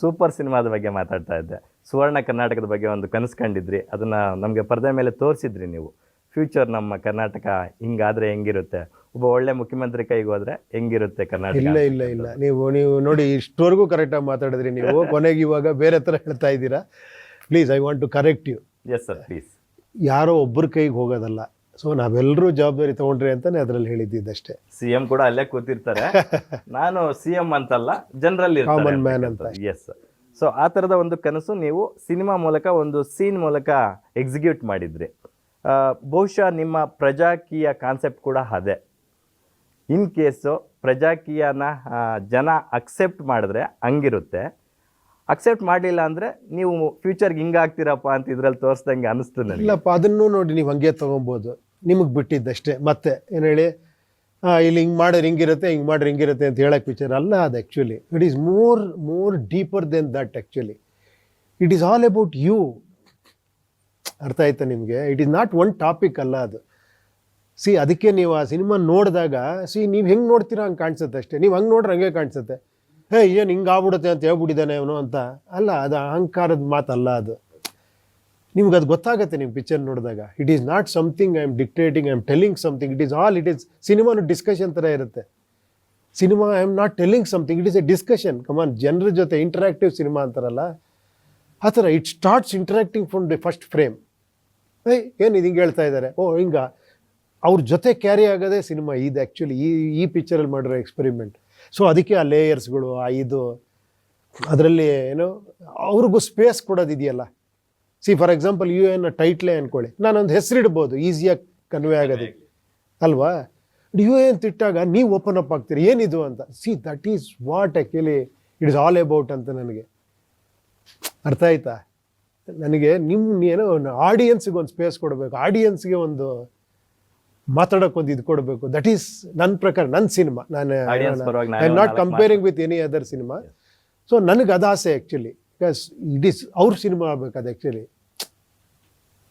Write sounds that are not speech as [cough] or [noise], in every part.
Super ಸಿನಿಮಾದ ಬಗ್ಗೆ ಮಾತಾಡ್ತಾ ಇದ್ದೆ. ಸುವರ್ಣ ಕರ್ನಾಟಕದ ಬಗ್ಗೆ ಒಂದು ಕನಸು ಕಂಡಿದ್ರಿ. ಅದನ್ನ ನಮಗೆ ಪರದೆ ಮೇಲೆ ತೋರಿಸಿದ್ರಿ ನೀವು. ಫ್ಯೂಚರ್ ನಮ್ಮ ಕರ್ನಾಟಕ ಹಿಂಗಾದ್ರೆ ಹೆಂಗಿರುತ್ತೆ? ಒಬ್ಬ ಒಳ್ಳೆ ಮುಖ್ಯಮಂತ್ರಿ ಕೈಗೆ ಹೋದ್ರೆ ಹೆಂಗಿರುತ್ತೆ ಕರ್ನಾಟಕ? ಇಲ್ಲ ಇಲ್ಲ ಇಲ್ಲ. ನೀವು ನೀವು ನೋಡಿ ಇಷ್ಟವರೆಗೂ ಕರೆಕ್ಟಾಗಿ ಮಾತಾಡಿದ್ರಿ. ನೀವು [laughs] ಕೊನೆಗೆ ಇವಾಗ ಬೇರೆ ಥರ ಹೇಳ್ತಾ ಇದ್ದೀರಾ? Please I want to correct you yes sir please ಯಾರೋ ಒಬ್ಬರ ಕೈಗೆ ಹೋಗೋದಲ್ಲ. ಸೊ ನಾವೆಲ್ಲರೂ ಜವಾಬ್ದಾರಿ ತಗೊಂಡ್ರಿ ಅಂತಾನೆ ಅದರಲ್ಲಿ ಹೇಳಿದ್ದಿದ್ದಷ್ಟೇ. ಸಿ ಎಂ ಕೂಡ ಅಲ್ಲೇ ಕೂತಿರ್ತಾರೆ. ನಾನು ಸಿ ಎಂ ಅಂತಲ್ಲ ಜನರಲ್ಲಿ ಕಾಮನ್ ಮ್ಯಾನ್ ಅಂತ. ಎಸ್ ಸೊ ಆ ಥರದ ಒಂದು ಕನಸು ನೀವು ಸಿನಿಮಾ ಮೂಲಕ ಒಂದು ಸೀನ್ ಮೂಲಕ ಎಕ್ಸಿಕ್ಯೂಟ್ ಮಾಡಿದ್ರಿ. ಬಹುಶಃ ನಿಮ್ಮ ಪ್ರಜಾಕೀಯ ಕಾನ್ಸೆಪ್ಟ್ ಕೂಡ ಅದೇ. ಇನ್ ಕೇಸು ಪ್ರಜಾಕೀಯನ ಜನ ಅಕ್ಸೆಪ್ಟ್ ಮಾಡಿದ್ರೆ ಹಂಗಿರುತ್ತೆ. ಅಕ್ಸೆಪ್ಟ್ ಮಾಡಲಿಲ್ಲ ಅಂದರೆ ನೀವು ಫ್ಯೂಚರ್ಗೆ ಹಿಂಗಾಗ್ತೀರಪ್ಪ ಅಂತ ಇದ್ರಲ್ಲಿ ತೋರಿಸ್ದಂಗೆ ಅನಿಸ್ತು ನನಗೆ. ಇಲ್ಲಪ್ಪ ಅದನ್ನು ನೋಡಿ ನೀವು ಹಂಗೆ ತೊಗೊಬೋದು. ನಿಮಗೆ ಬಿಟ್ಟಿದ್ದಷ್ಟೇ. ಮತ್ತೆ ಏನು ಹೇಳಿ ಇಲ್ಲಿ ಹಿಂಗೆ ಮಾಡಿದ್ರೆ ಹಿಂಗಿರುತ್ತೆ ಹಿಂಗೆ ಮಾಡಿದ್ರೆ ಹಿಂಗಿರುತ್ತೆ ಅಂತ ಹೇಳಕ್ಕೆ ವಿಚಾರ ಅಲ್ಲ ಅದು actually it is more more deeper than that actually it is all about you ಅರ್ಥ ಆಯ್ತಾ ನಿಮಗೆ? It is not one topic ಅಲ್ಲ ಅದು. ಸಿ ಅದಕ್ಕೆ ನೀವು ಆ ಸಿನಿಮಾ ನೋಡಿದಾಗ ಸಿ ನೀವು ಹೆಂಗೆ ನೋಡ್ತೀರಾ ಹಂಗೆ ಕಾಣಿಸುತ್ತೆ ಅಷ್ಟೇ. ನೀವು ಹಂಗೆ ನೋಡ್ರೆ ಹಂಗೆ ಕಾಣಿಸುತ್ತೆ. ಹೇ, ಏನು ಹಿಂಗೆ ಆಗ್ಬಿಡುತ್ತೆ ಅಂತ ಹೇಳ್ಬಿಟ್ಟಿದ್ದಾನೆ ಅವನು ಅಂತ. ಅಲ್ಲ, ಅದು ಅಹಂಕಾರದ ಮಾತಲ್ಲ ಅದು. ನಿಮ್ಗೆ ಅದು ಗೊತ್ತಾಗುತ್ತೆ ನೀವು ಪಿಕ್ಚರ್ ನೋಡಿದಾಗ. It is not something I am dictating I am telling something it is all it is ಸಿನಿಮಾನು discussion ಥರ ಇರುತ್ತೆ. Cinema I am not telling something it is a discussion common ಜನರ ಜೊತೆ ಇಂಟರಾಕ್ಟಿವ್ ಸಿನಿಮಾ ಅಂತಾರಲ್ಲ. ಆ ಥರ it starts interacting from the first frame ಏಯ್ ಏನು ಇದು ಹಿಂಗೆ ಹೇಳ್ತಾ ಇದ್ದಾರೆ ಓ, ಹಿಂಗ. ಅವ್ರ ಜೊತೆ ಕ್ಯಾರಿ ಆಗೋದೇ ಸಿನಿಮಾ ಇದು ಆ್ಯಕ್ಚುಲಿ ಈ ಈ ಪಿಕ್ಚರಲ್ಲಿ ಮಾಡಿರೋ ಎಕ್ಸ್ಪೆರಿಮೆಂಟ್ ಸೊ ಅದಕ್ಕೆ ಆ ಲೇಯರ್ಸ್ಗಳು ಆ ಇದು. ಅದರಲ್ಲಿ ಏನು ಅವ್ರಿಗೂ space ಕೊಡೋದಿದೆಯಲ್ಲ. See for example U N ಟೈಟ್ಲೇ ಅನ್ಕೊಳ್ಳಿ. ನಾನೊಂದು ಹೆಸರಿಡ್ಬೋದು ಈಸಿಯಾಗಿ ಕನ್ವೆ ಆಗೋದು. ಅಲ್ವಾ? ಯು ಎನ್ ತಿಟ್ಟಾಗ ನೀವು ಓಪನ್ ಅಪ್ ಆಗ್ತೀರಿ ಏನಿದು ಅಂತ? See that is what actually it is all about ಅಂತ ನನಗೆ. ಅರ್ಥ ಆಯ್ತಾ? ನನಗೆ ನಿಮ್ಮ ಏನೋ ಆಡಿಯನ್ಸ್ಗೆ ಒಂದು ಸ್ಪೇಸ್ ಕೊಡಬೇಕು ಆಡಿಯನ್ಸ್ಗೆ ಒಂದು ಮಾತಾಡೋಕೆ ಒಂದು ಇದು ಕೊಡಬೇಕು. ದಟ್ ಈಸ್ ನನ್ನ ಪ್ರಕಾರ ನನ್ನ ಸಿನಿಮಾ ನಾನು I not comparing with any other cinema so ನನಗೆ ಅದಾಸೆ ಆ್ಯಕ್ಚುಲಿ ಬಿಕಾಸ್ ಇಟ್ ಈಸ್ ಅವ್ರ ಸಿನಿಮಾ ಆಗ್ಬೇಕು ಅದು ಆ್ಯಕ್ಚುಲಿ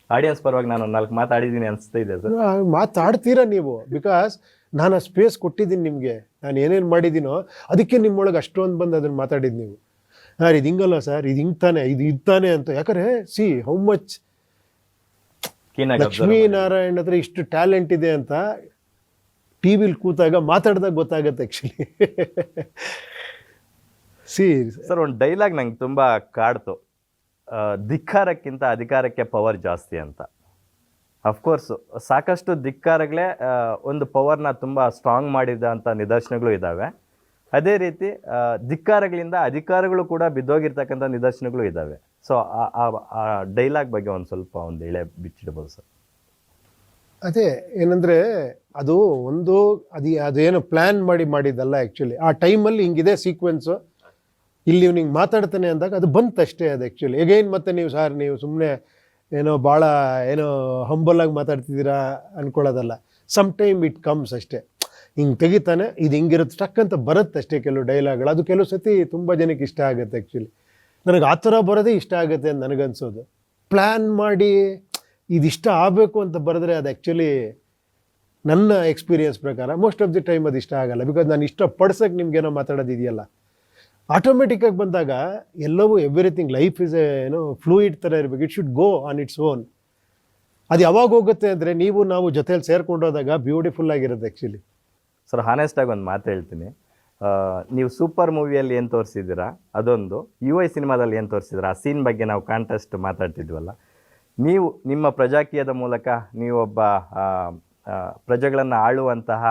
ಆಡಿಯನ್ಸ್ ಪರವಾಗಿ ನಾನು ನಾಲ್ಕು ಮಾತಾಡಿದ್ದೀನಿ ಅನಿಸ್ತಾ ಇದೆ ಸರ್. ಮಾತಾಡ್ತೀರಾ ನೀವು? ಬಿಕಾಸ್ ನಾನು ಆ ಸ್ಪೇಸ್ ಕೊಟ್ಟಿದ್ದೀನಿ ನಿಮಗೆ. ನಾನು ಏನೇನು ಮಾಡಿದ್ದೀನೋ ಅದಕ್ಕೆ ನಿಮ್ಮೊಳಗೆ ಅಷ್ಟೊಂದು ಬಂದು ಅದನ್ನು ಮಾತಾಡಿದ್ದು ನೀವು. ಸರ್ ಇದು ಹಿಂಗಲ್ಲ ಸರ್ ಇದು ಹಿಂಗೆ ತಾನೆ ಇದು ಇದು ತಾನೆ ಅಂತ. ಯಾಕಂದ್ರೆ ಸಿ ಹೌ ಮಚ್ ಲಕ್ಷ್ಮೀನಾರಾಯಣ ಹತ್ರ ಇಷ್ಟು ಟ್ಯಾಲೆಂಟ್ ಇದೆ ಅಂತ ಟಿ ವಿಲಿ ಕೂತಾಗ ಮಾತಾಡಿದಾಗ ಗೊತ್ತಾಗತ್ತೆ ಆ್ಯಕ್ಚುಲಿ [laughs] ಸಿ ಸರ್ ಒಂದು ಡೈಲಾಗ್ ನಂಗೆ ತುಂಬ ಕಾಡ್ತು. ಧಿಕ್ಕಾರಕ್ಕಿಂತ ಅಧಿಕಾರಕ್ಕೆ ಪವರ್ ಜಾಸ್ತಿ ಅಂತ. ಅಫ್ಕೋರ್ಸು ಸಾಕಷ್ಟು ಧಿಕ್ಕಾರಗಳೇ ಒಂದು ಪವರ್ನ ತುಂಬ ಸ್ಟ್ರಾಂಗ್ ಮಾಡಿದ ಅಂತ ನಿದರ್ಶನಗಳು ಇದ್ದಾವೆ ಅದೇ ರೀತಿ ಧಿಕ್ಕಾರಗಳಿಂದ ಅಧಿಕಾರಗಳು ಕೂಡ ಬಿದ್ದೋಗಿರ್ತಕ್ಕಂಥ ನಿದರ್ಶನಗಳು ಇದ್ದಾವೆ ಸೊ ಆ ಡೈಲಾಗ್ ಬಗ್ಗೆ ಒಂದು ಸ್ವಲ್ಪ ಒಂದು ಎಳೆ ಬಿಚ್ಚಿಡ್ಬೋದು ಸರ್ ಅದೇ ಏನಂದರೆ ಅದು ಒಂದು ಅದು ಅದೇನು ಪ್ಲ್ಯಾನ್ ಮಾಡಿ ಮಾಡಿದ್ದಲ್ಲ ಆ್ಯಕ್ಚುಲಿ ಆ ಟೈಮಲ್ಲಿ ಹಿಂಗಿದೆ ಸೀಕ್ವೆನ್ಸು ಇಲ್ಲಿ ಇವ್ನಿಗೆ ಮಾತಾಡ್ತಾನೆ ಅಂದಾಗ ಅದು ಬಂತಷ್ಟೇ ಅದು ಆ್ಯಕ್ಚುಲಿ ಎಗೈನ್ ಮತ್ತೆ ನೀವು ಸಾರ್ ನೀವು ಸುಮ್ಮನೆ ಏನೋ ಭಾಳ ಏನೋ ಹಂಬಲಾಗಿ ಮಾತಾಡ್ತಿದ್ದೀರಾ ಅನ್ಕೊಳ್ಳೋದಲ್ಲ. ಸಮ್ ಟೈಮ್ ಇಟ್ ಕಮ್ಸ್ ಅಷ್ಟೇ. ಹಿಂಗೆ ತೆಗಿತಾನೆ, ಇದು ಹಿಂಗಿರುತ್ತೆ ಸ್ಟಕ್ ಅಂತ ಬರುತ್ತೆ ಅಷ್ಟೇ ಕೆಲವು ಡೈಲಾಗ್ಗಳು ಅದು ಕೆಲವು ಸತಿ ತುಂಬ ಜನಕ್ಕೆ ಇಷ್ಟ ಆಗುತ್ತೆ ಆ್ಯಕ್ಚುಲಿ ನನಗೆ ಆ ಥರ ಬರೋದೇ ಇಷ್ಟ ಆಗುತ್ತೆ ಅಂತ ನನಗನ್ಸೋದು. ಪ್ಲ್ಯಾನ್ ಮಾಡಿ ಇದಿಷ್ಟ ಆಗಬೇಕು ಅಂತ ಬರೆದ್ರೆ ಅದು ಆ್ಯಕ್ಚುಲಿ ನನ್ನ ಎಕ್ಸ್ಪೀರಿಯನ್ಸ್ ಪ್ರಕಾರ ಮೋಸ್ಟ್ ಆಫ್ ದಿ ಟೈಮ್ ಅದು ಇಷ್ಟ ಆಗಲ್ಲ. ಬಿಕಾಸ್ ನಾನು ಇಷ್ಟಪಡ್ಸೋಕ್ಕೆ ನಿಮ್ಗೇನೋ ಮಾತಾಡೋದಿದೆಯಲ್ಲ. ಆಟೋಮೆಟಿಕ್ಕಾಗಿ ಬಂದಾಗ ಎಲ್ಲವೂ ಎವ್ರಿಥಿಂಗ್ ಲೈಫ್ ಇಸ್ ಏನೋ ಫ್ಲೂಯಿಡ್ ಥರ ಇರಬೇಕು. It should go on its own ಅದು ಯಾವಾಗ ಹೋಗುತ್ತೆ ಅಂದರೆ ನೀವು ನಾವು ಜೊತೆಯಲ್ಲಿ ಸೇರ್ಕೊಂಡೋದಾಗ ಬ್ಯೂಟಿಫುಲ್ ಆಗಿರುತ್ತೆ ಆ್ಯಕ್ಚುಲಿ ಸರ್ ಹಾನೆಸ್ಟಾಗಿ ಒಂದು ಮಾತು ಹೇಳ್ತೀನಿ. ನೀವು ಸೂಪರ್ ಮೂವಿಯಲ್ಲಿ ಏನು ತೋರಿಸಿದ್ದೀರಾ? ಅದೊಂದು. ಯು ಐ ಸಿನಿಮಾದಲ್ಲಿ ಏನು ತೋರಿಸಿದ್ದೀರಾ? ಆ ಸೀನ್ ಬಗ್ಗೆ ನಾವು ಕಾಂಟೆಸ್ಟ್ ಮಾತಾಡ್ತಿದ್ವಲ್ಲ. ನೀವು ನಿಮ್ಮ ಪ್ರಜಾಕೀಯದ ಮೂಲಕ ನೀವೊಬ್ಬ ಪ್ರಜೆಗಳನ್ನು ಆಳುವಂತಹ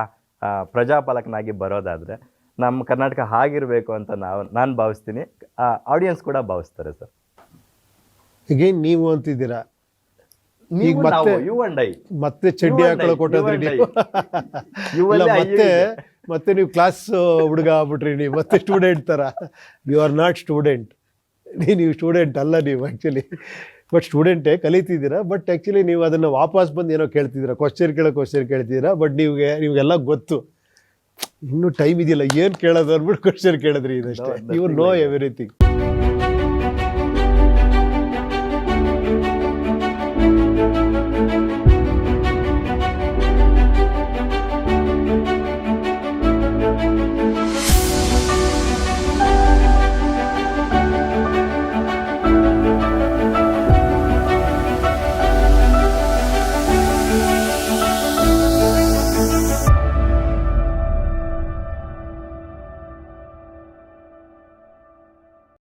ಪ್ರಜಾಪಾಲಕನಾಗಿ ಬರೋದಾದರೆ ನಮ್ಮ ಕರ್ನಾಟಕ ಹಾಗಿರಬೇಕು ಅಂತ ನಾವು ನಾನು ಭಾವಿಸ್ತೀನಿ. ಆಡಿಯನ್ಸ್ ಕೂಡ ಭಾವಿಸ್ತಾರೆ ಸರ್. ಈಗೇನು ನೀವು ಅಂತಿದ್ದೀರಾ? ನೀವು ಮತ್ತೆ- ಯು ಅಂಡ್ ಐ ಮತ್ತೆ ಚಡ್ಡಿ ಹಾಕೊಳ್ಳೋ ಕೊಟ್ಟೋದ್ರಿ ನೀವು. ಮತ್ತೆ ಮತ್ತೆ ನೀವು ಕ್ಲಾಸ್ ಹುಡುಗ ಆಗ್ಬಿಟ್ರಿ ನೀವು. ಮತ್ತೆ ಸ್ಟೂಡೆಂಟ್ ಥರ ಯು ಆರ್ ನಾಟ್ ಸ್ಟೂಡೆಂಟ್ ನೀವು ಸ್ಟೂಡೆಂಟ್ ಅಲ್ಲ ನೀವು ಆ್ಯಕ್ಚುಲಿ ಬಟ್ ಸ್ಟೂಡೆಂಟೇ ಕಲಿತಿದ್ದೀರಾ ಬಟ್ ಆ್ಯಕ್ಚುಲಿ ನೀವು ಅದನ್ನು ವಾಪಸ್ ಬಂದು ಏನೋ ಕೇಳ್ತಿದ್ದೀರಾ. ಕ್ವಶನ್ ಕೇಳೋ ಕ್ವಶನ್ ಕೇಳ್ತಿದ್ದೀರಾ ಬಟ್ ನಿಮಗೆ ನಿಮಗೆಲ್ಲ ಗೊತ್ತು. ಇನ್ನೂ ಟೈಮ್ ಇದೆಯಲ್ಲ? ಏನು ಕೇಳೋದು ಅಂದ್ಬಿಟ್ಟು ಕ್ವಶನ್ ಕೇಳಿದ್ರಿ ಇದಷ್ಟೇ. Nothing know everything